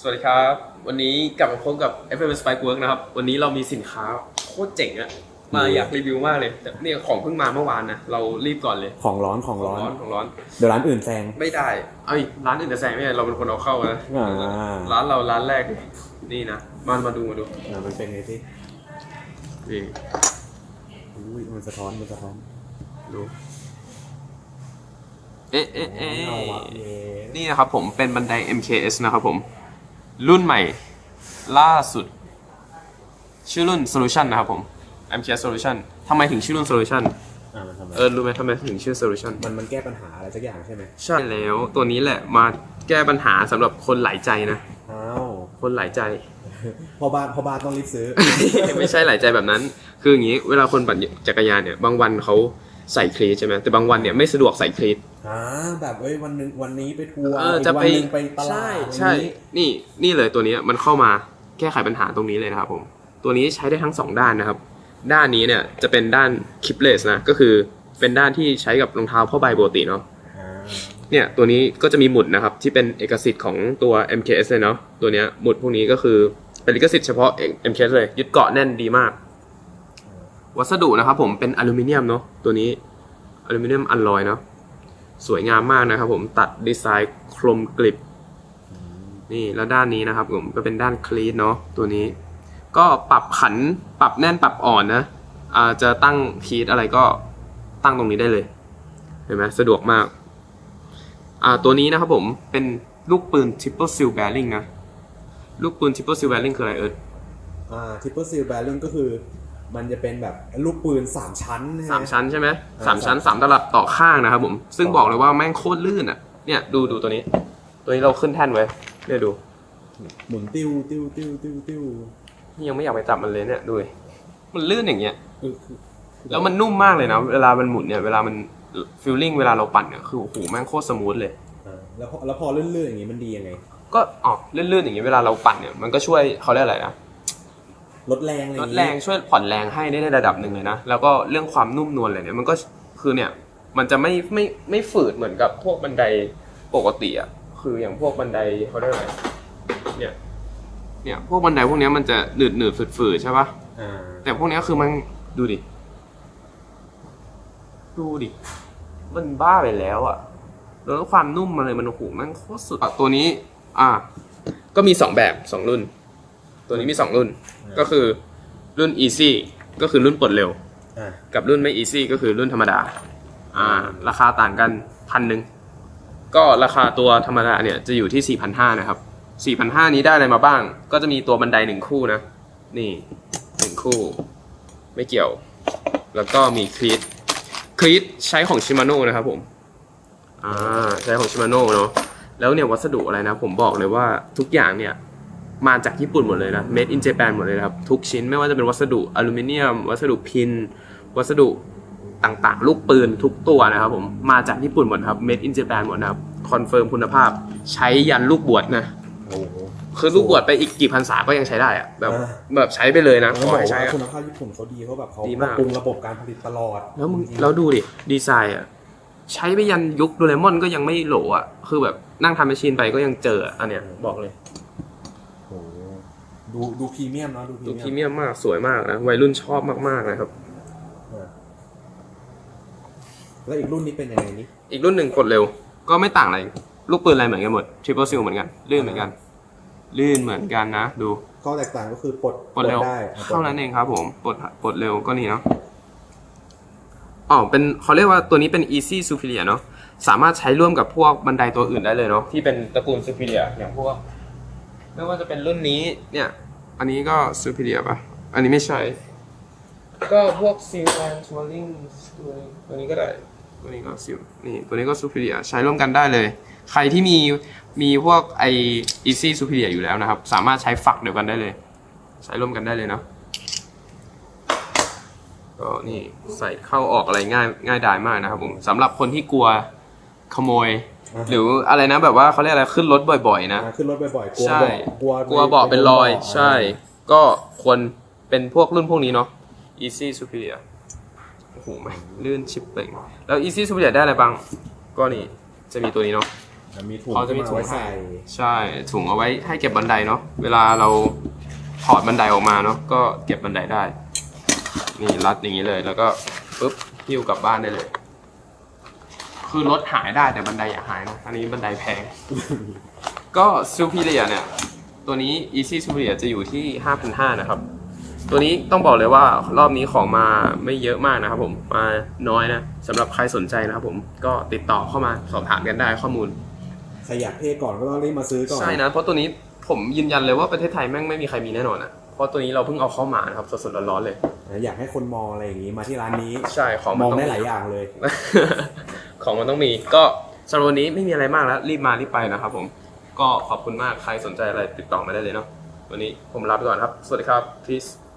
สวัสดีครับ วันนี้กลับมาพบกับ FM Spike Work นะครับ วันนี้เรามีสินค้าโคตรเจ๋งอะมาอยากรีวิวมากเลย แต่เนี่ยของเพิ่งมาเมื่อวานนะ เรารีบก่อนเลย ของร้อนของร้อนของร้อน เดี๋ยวร้านอื่นแซง ไม่ได้ เอ้ยร้านอื่นจะแซงไม่ได้ เราเป็นคนเอาเข้านะอ่าร้านเราร้านแรกเลยนี่นะ มามาดูมาดูอ่ามันเป็นไงพี่นี่อุ้ยมันสะท้อนมันสะท้อน ดูเอ๊ะเอ๊ะเอ๊เอาะวะเย้นี่นะครับผมเป็นบันได MKS นะครับผม รุ่นใหม่ล่าสุด ชื่อรุ่น Solution นะครับผม MKS Solution ทำไมถึงชื่อรุ่น Solution อ่ามันทำไมเออรู้ไหมทำไมถึงชื่อ Solution มันมันแก้ปัญหาอะไรสักอย่างใช่ไหมใช่แล้วตัวนี้แหละมาแก้ปัญหาสำหรับคนหลายใจนะ อ้าวคนหลายใจ พอบ้านพอบ้านต้องรีบซื้อ ไม่ใช่หลายใจแบบนั้น คืออย่างนี้ เวลาคนปั่นจักรยานเนี่ย บางวันเขา ใส่คลีทใช่ไหมแต่บางวันเนี่ยไม่สะดวกใส่คลีทอ่าแบบเอ้ยวันหนึงวันนี้ไปทัวร์เอออีกจะวัไปนหนึงไปตลาดใช่วันใช่นี้นี่นี่เลยตัวนี้มันเข้ามาแก้ไขปัญหาตรงนี้เลยนะครับผมตัวนี้ใช้ได้ทั้งสองด้านนะครับ ด้านนี้เนี่ยจะเป็นด้านคิปเลสนะก็คือเป็นด้านที่ใช้กับรองเท้าผ้าใบปกติเนาะอ่าเนี่ยตัวนี้ก็จะมีหมุดนะครับที่เป็นเอกสิทธิ์ของตัว MKS เลยเนาะตัวเนี้ยหมุดพวกนี้ก็คือเป็นลิขสิทธิ์เฉพาะ MKS เลยยึดเกาะแน่นดีมาก วัสดุนะครับผมเป็นอลูมิเนียมเนาะตัวนี้อลูมิเนียมอัลลอยเนาะสวยงามมากนะครับผมตัดดีไซน์โครมกริบนี่แล้วด้านนี้นะครับผมก็เป็นด้านคลีนเนาะตัวนี้ ก็ปรับขันปรับแน่นปรับอ่อนนะอาจะตั้งคีดอะไรก็ตั้งตรงนี้ได้เลยเห็นไหมสะดวกมากอ่าตัวนี้นะครับผมเป็นลูกปืน triple seal bearing นะ ลูกปืน triple seal bearing คืออะไรเอิร์ธอ่าทิปเปอร์ซีลแบริ่งก็คือ มันจะเป็นแบบลูกปืนสามชั้นใช่ไหสามชั้นใช่ไหมอ่าสามชั้นสามตลับต่อข้างนะครับผมซึ่งบอกเลยว่าแม่งโคตรลื่นอะเนี่ยดูดูตัวนี้ ตัวนี้เราขึ้นแท่นไว้เนี่ยดูหมุนติ้วติ้วติ้วติ้วติ้วนี่ยังไม่อยากไปจับมันเลยเนี่ยดูดิมันลื่นอย่างเงี้ยคือคือแล้วมันนุ่มมากเลยนะ เวลามันหมุนเนี่ย เวลามันฟีลลิ่งเวลาเราปั่นเนี่ยคือโอ้โหแม่งโคตรสมูทเลยอ่าแล้วพอแล้วพอเลื่อนๆอย่างงี้มันดียังไง ก็อ๋อลื่นๆอย่างเงี้ยเวลาเราปั่นเนี่ยมันก็ช่วยเขาเรียกอะไรนะ ลดแรงอะไรอลย่าดงงี้แรงช่วยผ่อนแรงให้ได้ในระดับหนึ่งเลยนะ แล้วก็เรื่องความนุ่มนวลอะไรเนี่ยมันก็คือเนี่ยมันจะไม่ไม่ไม่ฝืดเหมือนกับพวกบันไดปกติอะคืออย่างพวกบันไดเขาเรียกอะไรเนี่ยเนี่ยพวกบันไดพวกเนี้ยมันจะหนืดหนืดฝืดฝืดๆใช่ปะอ่าแต่พวกเนี้ยคือมันดูดิ ดูดิ มันบ้าไปแล้วอะ แล้วความนุ่มมันเลยมันโอ้โหมันโคตรสุดอะตัวนี้ อ่า ก็มีสองแบบสองรุ่น ตัวนี้มีสองรุ่น ก็คือรุ่น easy ก็คือรุ่นปลดเร็ว อ่ากับรุ่นไม่ easy ก็คือรุ่นธรรมดา อ่า ราคาต่างกันพันหนึ่ง ก็ราคาตัวธรรมดาเนี่ยจะอยู่ที่ 4,500 นะครับ 4,500 นี้ได้อะไรมาบ้าง ก็จะมีตัวบันไดหนึ่งคู่นะ นี่หนึ่งคู่ ไม่เกี่ยว แล้วก็มีคลีตคลีตใช้ของชิมาโน่นะครับผม อ่า ใช้ของชิมาโน่เนาะ แล้วเนี่ยวัสดุอะไรนะ ผมบอกเลยว่าทุกอย่างเนี่ย มาจากญี่ปุ่นหมดเลยนะ made in Japan หมดเลยนะครับ ทุกชิ้นไม่ว่าจะเป็นวัสดุอลูมิเนียม วัสดุพิน วัสดุต่างๆ ลูกปืนทุกตัวนะครับผมมาจากญี่ปุ่นหมดครับ made in Japan หมดนะครับคอนเฟิร์มคุณภาพ ใช้ยันลูกบวชนะโอ้โหคือลูกบวชไปอีกกี่พรรษาก็ยังใช้ได้อะแบบอ่าแบบใช้ไปเลยนะต้ของอบอกให้ใช้ว่าอะ คุณภาพญี่ปุ่นเขาดีเขาแบบเขาดีปมาก รับปรุงระบบการผลิตตลอดแล้วมึงจริงๆแล้วดูดิดีไซน์อะใช้ไปยันยุคโดเรมอนก็ยังไม่โหลอะคือแบบนั่งทำแมชชีนไปก็ยังเจออะอันเนี้ยบอกเลยโอ้โห ดูดูพรีเมียมเนอะดูพดูพรีรีเมียมเมียมมากสวยมากนะวัยรุ่นชอบมากๆนะครับ อ่าแล้วอีกรุ่นนี้เป็นยังไงนี่อีกรุ่นหนึ่งกดเร็ว ก็ไม่ต่างอะไร ลูกปืนอะไรเหมือนกันหมดทริปเปิลซิลเหมือนกัน ลื่นเหมือนกัน ลื่นเหมือนกันนะ ดู ข้อแตกต่างก็คือปลดปลดเร็ว ได้อะเท่านั้นเองครับผม ปลดปลดเร็วก็นี่เนาะอ๋อเป็นเขาเรียกว่าตัวนี้เป็น easy superior เนาะ สามารถใช้ร่วมกับพวกบันไดตัวอื่นได้เลยเนาะ ที่เป็นตระกูล superior อย่างพวก ไม่ว่าจะเป็นรุ่นนี้ เนี่ย อันนี้ก็ superior ป่ะ อันนี้ไม่ใช่ ก็พวก seal and swirling ตัวนี้ก็ได้ ตัวนี้ก็ seal นี่ ตัวนี้ก็ superior ใช้ร่วมกันได้เลย ใครที่มีมีพวกไอ easy superior อยู่แล้วนะครับ สามารถใช้ฝักเดียวกันได้เลย ใช้ร่วมกันได้เลยเนาะก็นี่ใส่เข้าออกอะไรง่ายง่ายดายมากนะครับผมสำหรับคนที่กลัวขโมยอ่า หรืออะไรนะแบบว่าเขาเรียกอะไรขึ้นรถบ่อย ๆ นะอ่าขึ้นรถบ่อยๆกลัวใช่ เบาะกลัวกลัวเบาะเป็นรอยไปโดนบาะใช่ ก็ควรเป็นพวกรุ่นพวกนี้เนาะ easy superior โอ้โหแม่งลื่นชิปเป่งแล้ว easy superior ได้อะไรบ้าง ก็นี่จะมีตัวนี้เนาะจะมีถุงเขาจะมีถุง ไว้ให้ใส่ใช่ถุงเอาไว้ให้เก็บบันไดเนาะเวลาเราถอดบันไดออกมาเนาะก็เก็บบันไดได้ นี่รัดอย่างนี้เลย แล้วก็ปุ๊บหิ้วกลับบ้านได้เลย คือรถหายได้แต่บันไดอย่าหายนะอันนี้บันไดแพง ก็ Superior เนี่ย ตัวนี้ Easy Superior จะอยู่ที่ 5,500 นะครับ ตัวนี้ต้องบอกเลยว่ารอบนี้ของมาไม่เยอะมากนะครับผมมาน้อยนะสำหรับใครสนใจนะครับผมก็ติดต่อเข้ามาสอบถามกันได้ข้อมูล ใครอยากเท่ก่อนก็ต้องรีบมาซื้อก่อน ใช่นะ เพราะตัวนี้ผมยืนยันเลยว่าประเทศไทยแม่งไม่มีใครมีแน่นอนอะเพราะตัวนี้เราเพิ่งเอาเข้ามานะครับสดๆร้อนๆเลยนะอยากให้คนมองอะไรอย่างนี้มาที่ร้านนี้ ใช่ของมมันองต้องได้หลายอย่างเลย ของมันต้องมี ก็สำหรับวันนี้ไม่มีอะไรมากแล้ว รีบมารีบไปนะครับผม ก็ขอบคุณมากใครสนใจอะไรติดต่อมาได้เลยเนาะวันนี้ผมลาไปก่อนครับ สวัสดีครับ peace